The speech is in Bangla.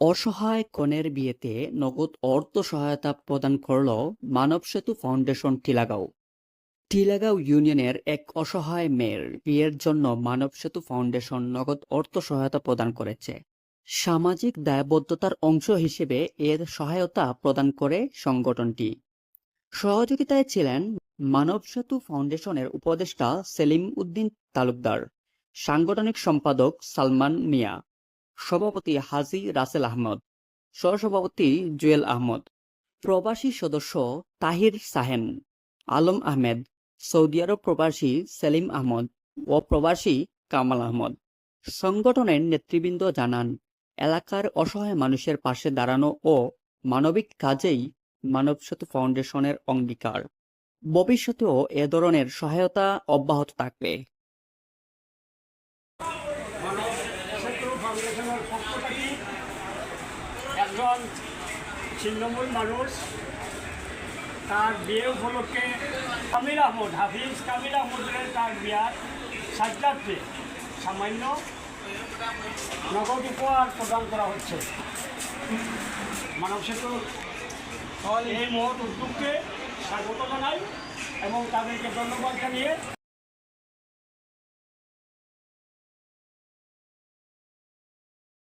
অসহায় কনের বিয়েতে নগদ অর্থ সহায়তা প্রদান করল মানব সেতু ফাউন্ডেশন টিলাগাঁও। টিলাগাঁও ইউনিয়নের এক অসহায় মেয়ের বিয়ের জন্য মানব সেতু ফাউন্ডেশন নগদ অর্থ সহায়তা প্রদান করেছে। সামাজিক দায়বদ্ধতার অংশ হিসেবে এর সহায়তা প্রদান করে সংগঠনটি। সহযোগিতায় ছিলেন মানব সেতু ফাউন্ডেশনের উপদেষ্টা সেলিম উদ্দিন তালুকদার, সাংগঠনিক সম্পাদক সালমান মিয়া। সভাপতি হাজি রাসেল আহমদ, সহসভাপতি জুয়েল আহমদ, প্রবাসী সদস্য তাহির সাহেন আলম আহমেদ, সৌদি আরব প্রবাসী সেলিম আহমদ ও প্রবাসী কামাল আহমদ। সংগঠনের নেতৃবৃন্দ জানান, এলাকার অসহায় মানুষের পাশে দাঁড়ানো ও মানবিক কাজেই মানব সেতু ফাউন্ডেশনের অঙ্গীকার। ভবিষ্যতেও এ ধরনের সহায়তা অব্যাহত থাকবে মানব ফাউন্ডেশনের পক্ষ থেকে একজন ছিন্নমূল মানুষ, তার বিয়ে উপলক্ষে কামিল আহমদ, হাফিজ কামিল আহমদের তার বিয়ার সাজ্জাদকে সামান্য নগদ উপহার প্রদান করা হচ্ছে। মানব সেতু এই মহৎ উদ্যোগকে স্বাগত জানাই এবং তাদেরকে ধন্যবাদ জানিয়ে